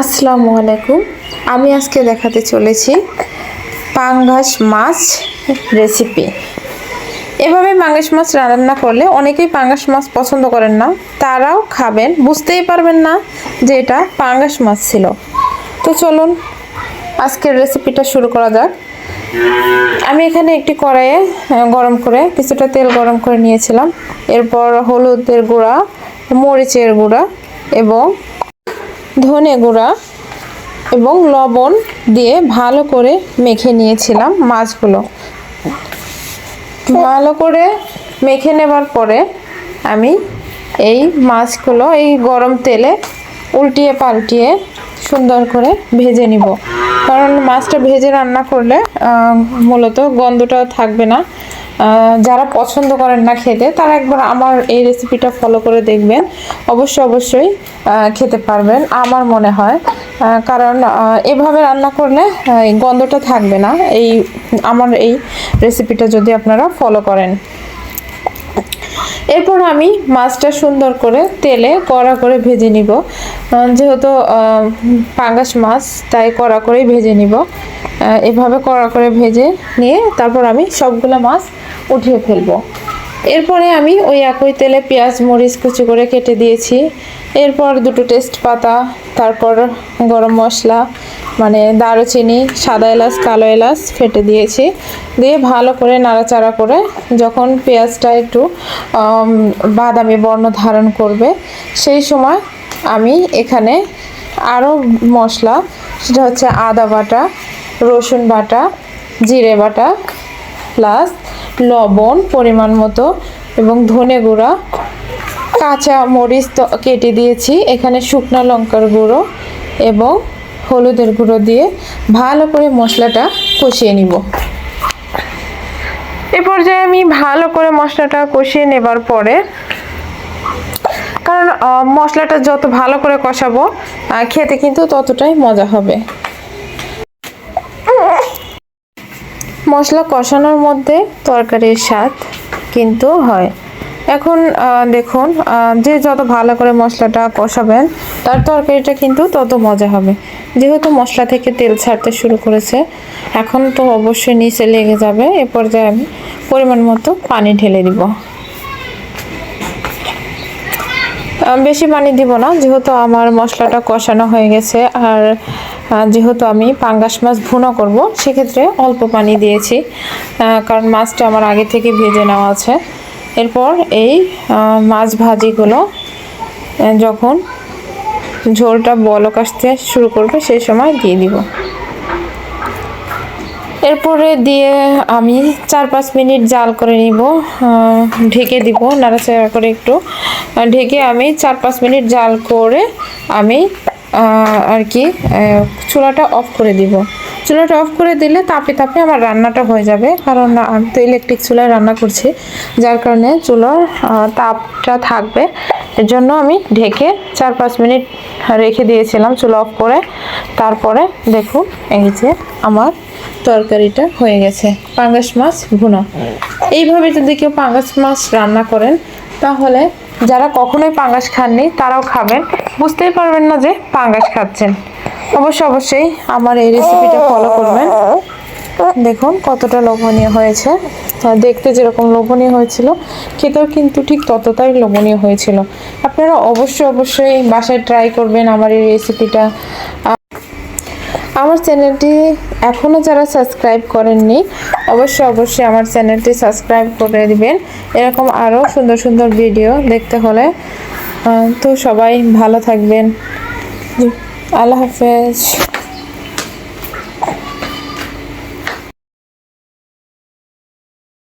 আসসালামু আলাইকুম। আমি আজকে দেখাতে চলেছি পাঙ্গাস মাছ রেসিপি এভাবে পাঙ্গাস মাছ রান্না করলে অনেকেই পাঙ্গাস মাছ পছন্দ করেন না। তারাও খাবেন, বুঝতেই পারবেন না যে এটা পাঙ্গাস মাছ ছিল। তো চলুন আজকের রেসিপিটা শুরু করা যাক। আমি এখানে একটি কড়াইয়ে গরম করে কিছুটা তেল গরম করে নিয়েছিলাম। এরপর হলুদের গুঁড়া, মরিচের গুঁড়া এবং ধনে গুঁড়া এবং লবণ দিয়ে ভালো করে মেখে নিয়েছিলাম মাছগুলো। ভালো করে মেখে নেবার পরে আমি এই মাছগুলো এই গরম তেলে উল্টিয়ে পাল্টিয়ে সুন্দর করে ভেজে নিব। কারণ মাছটা ভেজে রান্না করলে মূলত গন্ধটা থাকবে না। যারা পছন্দ করেন না খেতে, তারা একবার আমার এই রেসিপিটা ফলো করে দেখবেন। অবশ্যই অবশ্যই খেতে পারবেন, আমার মনে হয়। কারণ এভাবে রান্না করলে গন্ধটা থাকবে না। এই, আমার এই রেসিপিটা যদি আপনারা ফলো করেন। এরপর আমি মাছটা সুন্দর করে তেলে কড়া করে ভেজে নিব। যেহেতু পাঙ্গাস মাছ, তাই কড়া করেই ভেজে নিব। এভাবে কড়া করে ভেজে নিয়ে তারপর আমি সবগুলো মাছ উঠিয়ে ফেলব। এরপরে আমি ওই একই তেলে পেঁয়াজ, মরিচ কুচি করে কেটে দিয়েছি। এরপর দুটো টেস্ট পাতা তারপর গরম মশলা মানে দারুচিনি, সাদা এলাচ, কালো এলাচ ফেটে দিয়েছি। দিয়ে ভালো করে নাড়াচাড়া করে যখন পেঁয়াজটা একটু বাদামি বর্ণ ধারণ করবে, সেই সময় আমি এখানে আরও মশলা, সেটা হচ্ছে আদা বাটা, রসুন বাটা, জিরে বাটা, প্লাস লবণ পরিমাণ মতো এবং ধনে গুঁড়া, কাঁচা মরিচ কেটে দিয়েছি, এখানে শুকনো লঙ্কার গুঁড়ো এবং হলুদের গুঁড়ো দিয়ে ভালো করে মশলাটা কষিয়ে নিব। এ পর্যায়ে আমি ভালো করে মশলাটা কষিয়ে নেবার পরে, কারণ মশলাটা যত ভালো করে কষাবো খেতে কিন্তু ততটাই মজা হবে। মশলা কষানোর মধ্যে তরকারির স্বাদ কিন্তু হয়। এখন দেখুন যে যত ভালো করে মশলাটা কষাবেন, তার তরকারিটা কিন্তু তত মজা হবে। যেহেতু মশলা থেকে তেল ছাড়তে শুরু করেছে, এখন তো অবশ্যই নিচে লেগে যাবে, এ পর্যায়ে আমি পরিমাণ মতো পানি ঢেলে দিব। বেশি পানি দিব না, যেহেতু আমার মশলাটা কষানো হয়ে গেছে, আর যেহেতু আমি পাঙ্গাস মাছ ভুনো করব, সেক্ষেত্রে অল্প পানি দিয়েছি কারণ মাছটা আমার আগে থেকে ভেজে নেওয়া আছে। এরপর এই মাছ ভাজিগুলো যখন ঝোলটা বলক আসতে শুরু করবে সেই সময় দিয়ে দিব। এরপরে দিয়ে আমি চার পাঁচ মিনিট জাল করে নিব ঢেকে দিব, নাড়াচাড়া করে একটু। ঢেকে আমি চার পাঁচ মিনিট জাল করে আমি আর কি চুলাটা অফ করে দিব। চুলাটা অফ করে দিলে তাপে তাপে আমার রান্নাটা হয়ে যাবে। কারণ আমি তো ইলেকট্রিক চুলায় রান্না করছি। যার কারণে চুলার তাপটা থাকবে। এর জন্য আমি ঢেকে চার পাঁচ মিনিট রেখে দিয়েছিলাম চুলা অফ করে। তারপরে দেখুন, এই যে আমার তরকারিটা হয়ে গেছে। পাঙ্গাস মাছ ভুনা। এইভাবে যদি কেউ পাঙ্গাস মাছ রান্না করেন, তাহলে যারা কখনোই পাঙ্গাস খাননি, তারাও খাবেন। বুঝতেই পারবেন না যে পাঙ্গাস খাচ্ছেন। অবশ্যই অবশ্যই আমার এই রেসিপিটা ফলো করবেন। দেখুন কতটা লোভনীয় হয়েছে। দেখতে যেরকম লোভনীয় হয়েছিল, খেতেও কিন্তু ঠিক ততটাই লোভনীয় হয়েছিল। আপনারা অবশ্যই অবশ্যই বাসায় ট্রাই করবেন আমার এই রেসিপিটা আমার চ্যানেলটি এখনও যারা সাবস্ক্রাইব করেননি অবশ্যই অবশ্যই আমার চ্যানেলটি সাবস্ক্রাইব করে দিবেন। এরকম আরও সুন্দর সুন্দর ভিডিও দেখতে হলে তো সবাই ভালো থাকবেন। আল্লাহ হাফেজ।